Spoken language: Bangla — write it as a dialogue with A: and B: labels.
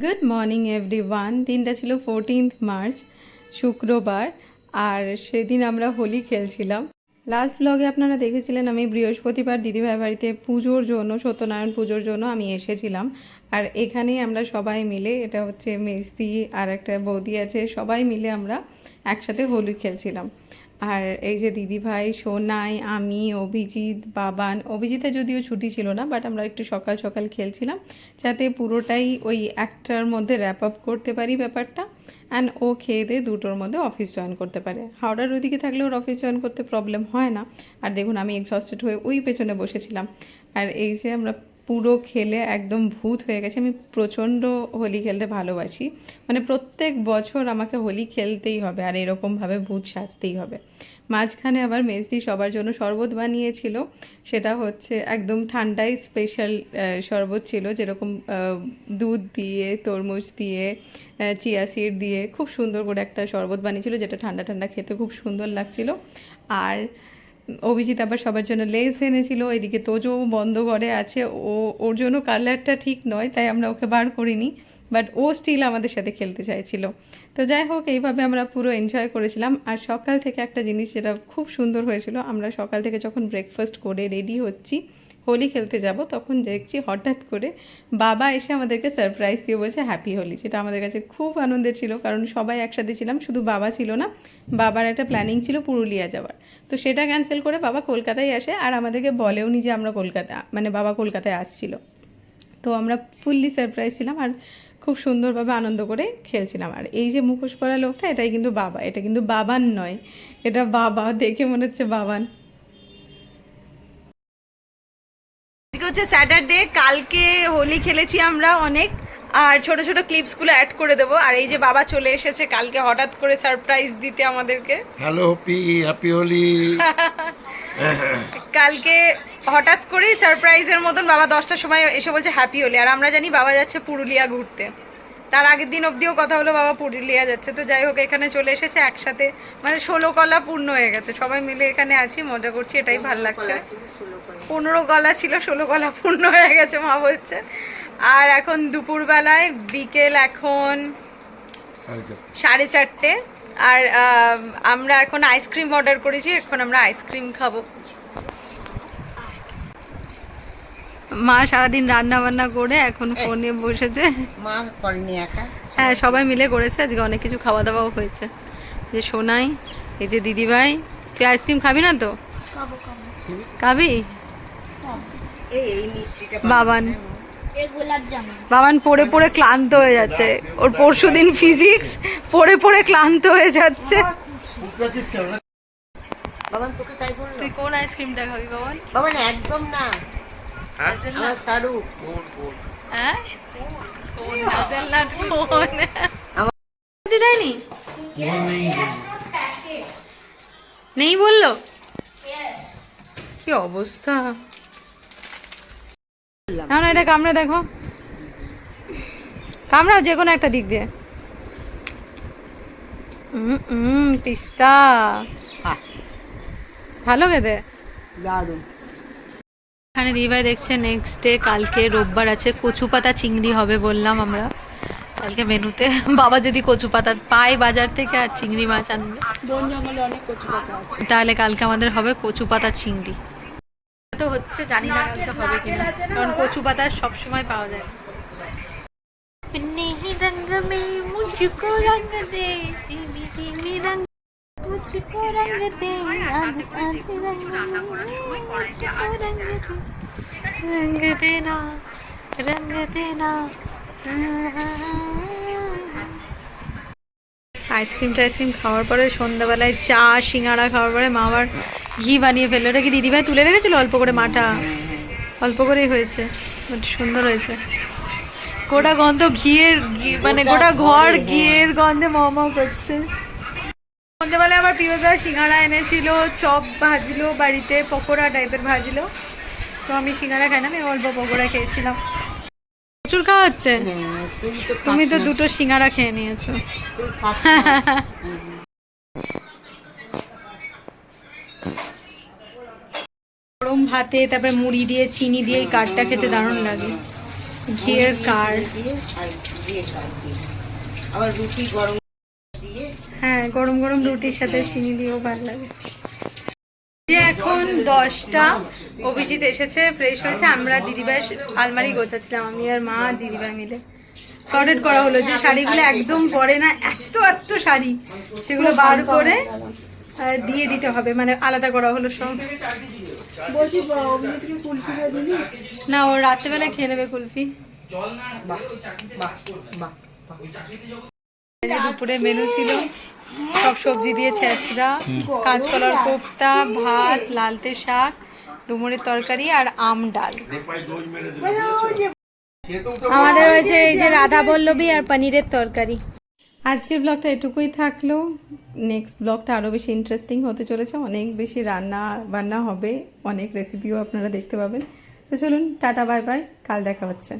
A: গুড মর্নিং এভরি ওয়ান দিনটা ছিল ফোরটিন্থ মার্চ শুক্রবার, আর সেদিন আমরা হোলি খেলছিলাম। লাস্ট ব্লগে আপনারা দেখেছিলেন, আমি বৃহস্পতিবার দিদিভাই বাড়িতে পুজোর জন্য, সত্যনারায়ণ পুজোর জন্য আমি এসেছিলাম। আর এখানেই আমরা সবাই মিলে, এটা হচ্ছে মেজদি আর একটা বৌদি আছে, সবাই মিলে আমরা একসাথে হোলি খেলছিলাম। আর এই যে দিদিভাই সোনাই, আমি, অভিজিৎ, বাবান অভিজিতে যদিও ছুটি ছিল না বাট আমরা একটু সকাল সকাল খেলছিলাম, যাতে পুরোটাই ওই একটার মধ্যে র্যাপ আপ করতে পারি ব্যাপারটা অ্যান্ড ও খেয়ে দিয়ে দুটোর মধ্যে অফিস জয়েন করতে পারে। হাওড়ার ওইদিকে থাকলে ওর অফিস জয়েন করতে প্রবলেম হয় না। আর দেখুন, আমি এক্সস্টেড হয়ে ওই পেছনে বসেছিলাম। আর এই যে আমরা পুরো খেলে একদম ভূত হয়ে গেছে। আমি প্রচণ্ড হোলি খেলতে ভালোবাসি। মানে প্রত্যেক বছর আমাকে হোলি খেলতেই হবে আর এরকমভাবে ভূত সাজতেই হবে। মাঝখানে আবার মেজদি সবার জন্য শরবত বানিয়েছিল। সেটা হচ্ছে একদম ঠান্ডায় স্পেশাল শরবত ছিল যেরকম দুধ দিয়ে, তরমুজ দিয়ে চিয়া সিড দিয়ে খুব সুন্দর করে একটা শরবত বানিয়েছিল যেটা ঠান্ডা ঠান্ডা খেতে খুব সুন্দর লাগছিল। আর অভিজিৎ আবার সবার জন্য লেস এনেছিল, এদিকে তোজো বন্ধ ঘরে আছে, ও, ওর জন্য কালারটা ঠিক নয়, তাই আমরা ওকে বার করিনি বাট ও স্টিল আমাদের সাথে খেলতে চাইছিল। তো যাই হোক, এইভাবে আমরা পুরো এনজয় করেছিলাম, আর সকাল থেকে একটা জিনিস যেটা খুব সুন্দর হয়েছিল, আমরা সকাল থেকে যখন ব্রেকফাস্ট করে রেডি হচ্ছি হোলি খেলতে যাব, তখন দেখছি হঠাৎ করে বাবা এসে আমাদেরকে সারপ্রাইজ দিয়ে বলছে হ্যাপি হোলি যেটা আমাদের কাছে খুব আনন্দের ছিল, কারণ সবাই একসাথে ছিলাম, শুধু বাবা ছিল না, বাবার একটা প্ল্যানিং ছিল পুরুলিয়া যাওয়ার। তো সেটা ক্যান্সেল করে বাবা কলকাতায় আসে, আর আমাদেরকে বলেও নি যে আমরা কলকাতা মানে বাবা কলকাতায় আসছিল। তো আমরা ফুললি সারপ্রাইজ ছিলাম আর খুব সুন্দরভাবে আনন্দ করে খেলছিলাম। আর এই যে মুখোশ পরা লোকটা, এটাই কিন্তু বাবা, এটা কিন্তু বাবান নয়, এটা বাবা, দেখে মনে হচ্ছে বাবান।
B: হচ্ছে স্যাটারডে কালকে হোলি খেলেছি আমরা অনেক। আর ছোট ছোট ক্লিপসগুলো অ্যাড করে দেবো। আর এই যে বাবা চলে এসেছে কালকে হঠাৎ করে সারপ্রাইজ দিতে আমাদেরকে।
C: হ্যালো হ্যাপি হ্যাপি হোলি
B: কালকে হঠাৎ করেই সারপ্রাইজের মতন বাবা দশটার সময় এসে বলছে হ্যাপি হোলি আর আমরা জানি বাবা যাচ্ছে পুরুলিয়া ঘুরতে। তার আগের দিন অবধিও কথা হলো বাবা পুরুলিয়া যাচ্ছে। তো যাই হোক এখানে চলে এসেছে একসাথে। মানে ষোলো কলা পূর্ণ হয়ে গেছে। সবাই মিলে এখানে আছি মজা করছি এটাই ভালো লাগছে। পনেরো গলা ছিল ষোলো গলা পূর্ণ হয়ে গেছে মা বলছে। আর এখন দুপুরবেলায় বিকেল এখন সাড়ে চারটে। আর আমরা এখন আইসক্রিম অর্ডার করেছি এখন আমরা আইসক্রিম খাব। মা সারাদিন রান্না বান্না করে এখন ফোনে বসেছে।
D: মা করেনি একা?
B: হ্যাঁ সবাই মিলে করেছে। আজকে অনেক কিছু খাওয়া দাওয়াও হয়েছে যে সোনাই এই যে দিদিভাই তুই আইসক্রিম খাবি না তো? খাবি
D: এই এই মিষ্টিটা
B: বাবান। বাবান পড়ে পড়ে ক্লান্ত হয়ে যাচ্ছে। ওর পরশু দিন ফিজিক্স পড়ে পড়ে ক্লান্ত হয়ে যাচ্ছে।
D: বাবান তোকে তাই বলল
B: তুই কোন আইসক্রিমটা খাবি বাবান?
D: বাবান একদম না। আমার
B: হ্যাঁ দিদি দেয়নি? নেই বলল? কি অবস্থা? না না এটা কামড়ে দেখো। কামড়াও যে কোনো একটা দিক দিয়ে। উম, উম, তিস্তা। ভালো খেতে?
D: দারুণ।
B: এখানে দিদিভাই দেখছে নেক্সট ডে কালকে রোববার আছে কচু পাতা চিংড়ি হবে বললাম আমরা কালকে মেনুতে বাবা যদি কচু পাতা পায় বাজার থেকে আর চিংড়ি মাছ আনবে
D: বন জঙ্গলে অনেক কচু পাতা আছে
B: তাহলে কালকে আমাদের হবে কচু পাতা চিংড়ি তো হচ্ছে জানি না কালকে হবে কিনা কারণ কচু পাতা সবসময় পাওয়া যায় नहीं रंग में मुझको रंग दे धीमी धीमी रंग আইসক্রিম টাইসক্রিম খাওয়ার পরে সন্ধ্যাবেলায় চা সিঙ্গাড়া খাওয়ার পরে মা আবার ঘি বানিয়ে ফেলল। ওটা কি দিদিভাই তুলে রেখেছিল অল্প করে মাটা? অল্প করেই হয়েছে। সুন্দর হয়েছে। গোটা গন্ধ ঘিয়ের মানে গোটা ঘর ঘিয়ের গন্ধে মম করছে। সন্ধ্যেবেলায় আবার প্রিয়দা সিঙ্গাড়া এনেছিল চপ ভাজলো বাড়িতে পকোড়া টাইপের ভাজলো। তো আমি সিঙ্গাড়া খাই না আমি অল্প পকোড়া খেয়েছিলাম। প্রচুর খাওয়া হচ্ছে?
D: হ্যাঁ,
B: তুমি তো দুটো সিঙ্গাড়া খেয়ে নিয়েছো। গরম ভাতে তারপরে মুড়ি দিয়ে চিনি দিয়ে এই কাঠটা খেতে দারুণ লাগে। ঘিয়ের কার
D: দিয়ে। আবার রুটি গরম
B: হ্যাঁ গরম গরম রুটির সাথে চিনি দিয়েও ভালো লাগে। যে এখন দশটা অভিজিৎ এসেছে ফ্রেশ হয়েছে আমরা দিদিভাই আলমারি গোছাচ্ছিলাম আমি আর মা দিদিভাই মিলে। সর্টেড করা হলো যে শাড়িগুলো একদম পরে না এত এত শাড়ি সেগুলো বার করে দিয়ে দিতে হবে মানে আলাদা করা হলো সব। না ও রাত্রেবেলা খেয়ে নেবে কুলফি। দুপুরে মেনু ছিল। সব সবজি দিয়ে ছেঁচড়া, কাঁচকলার কোফতা ভাত, লালতে শাক, ডুমুরের তরকারি আর আম ডাল। আমাদের হয়েছে এই যে রাধা বল্লভী আর পনিরের তরকারি।
A: আজকের ব্লগটা এটুকুই থাকল। নেক্সট ব্লগটা আরও বেশি ইন্টারেস্টিং হতে চলেছে। অনেক বেশি রান্না, বান্না হবে। অনেক রেসিপিও আপনারা দেখতে পাবেন। তো চলুন, টাটা বাই বাই কাল দেখা হচ্ছে।